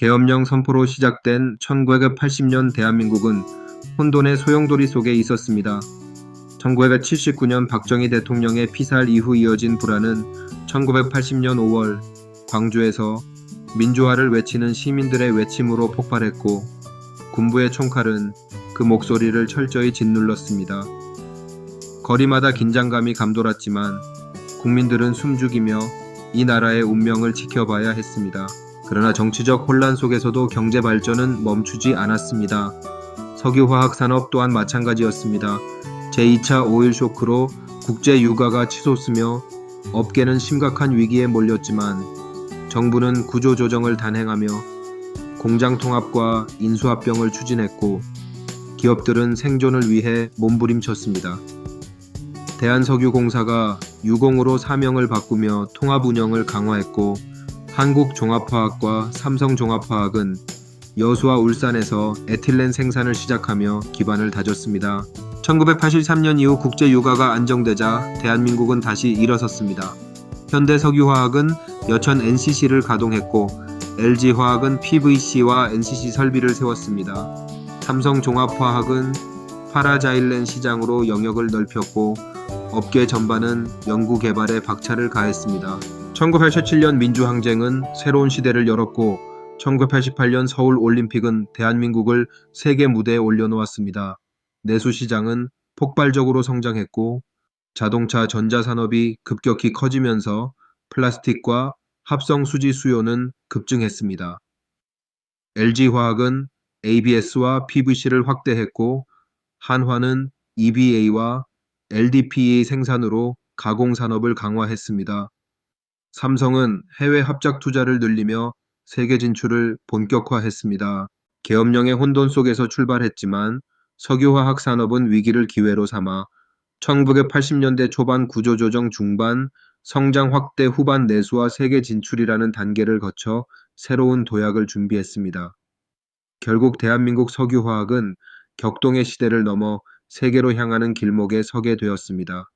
계엄령 선포로 시작된 1980년 대한민국은 혼돈의 소용돌이 속에 있었습니다. 1979년 박정희 대통령의 피살 이후 이어진 불안은 1980년 5월 광주에서 민주화를 외치는 시민들의 외침으로 폭발했고 군부의 총칼은 그 목소리를 철저히 짓눌렀습니다. 거리마다 긴장감이 감돌았지만 국민들은 숨죽이며 이 나라의 운명을 지켜봐야 했습니다. 그러나 정치적 혼란 속에서도 경제 발전은 멈추지 않았습니다. 석유화학 산업 또한 마찬가지였습니다. 제2차 오일 쇼크로 국제 유가가 치솟으며 업계는 심각한 위기에 몰렸지만 정부는 구조 조정을 단행하며 공장 통합과 인수합병을 추진했고 기업들은 생존을 위해 몸부림쳤습니다. 대한석유공사가 유공으로 사명을 바꾸며 통합 운영을 강화했고 한국종합화학과 삼성종합화학은 여수와 울산에서 에틸렌 생산을 시작하며 기반을 다졌습니다. 1983년 이후 국제 유가가 안정되자 대한민국은 다시 일어섰습니다. 현대 석유화학은 여천 NCC를 가동했고 LG화학은 PVC와 NCC 설비를 세웠습니다. 삼성종합화학은 파라자일렌 시장으로 영역을 넓혔고 업계 전반은 연구 개발에 박차를 가했습니다. 1987년 민주항쟁은 새로운 시대를 열었고 1988년 서울 올림픽은 대한민국을 세계 무대에 올려놓았습니다. 내수시장은 폭발적으로 성장했고 자동차 전자산업이 급격히 커지면서 플라스틱과 합성 수지 수요는 급증했습니다. LG화학은 ABS와 PVC를 확대했고 한화는 EVA와 LDPE 생산으로 가공 산업을 강화했습니다. 삼성은 해외 합작 투자를 늘리며 세계 진출을 본격화했습니다. 계엄령의 혼돈 속에서 출발했지만 석유화학 산업은 위기를 기회로 삼아 1980년대 초반 구조조정 중반 성장 확대 후반 내수와 세계 진출이라는 단계를 거쳐 새로운 도약을 준비했습니다. 결국 대한민국 석유화학은 격동의 시대를 넘어 세계로 향하는 길목에 서게 되었습니다.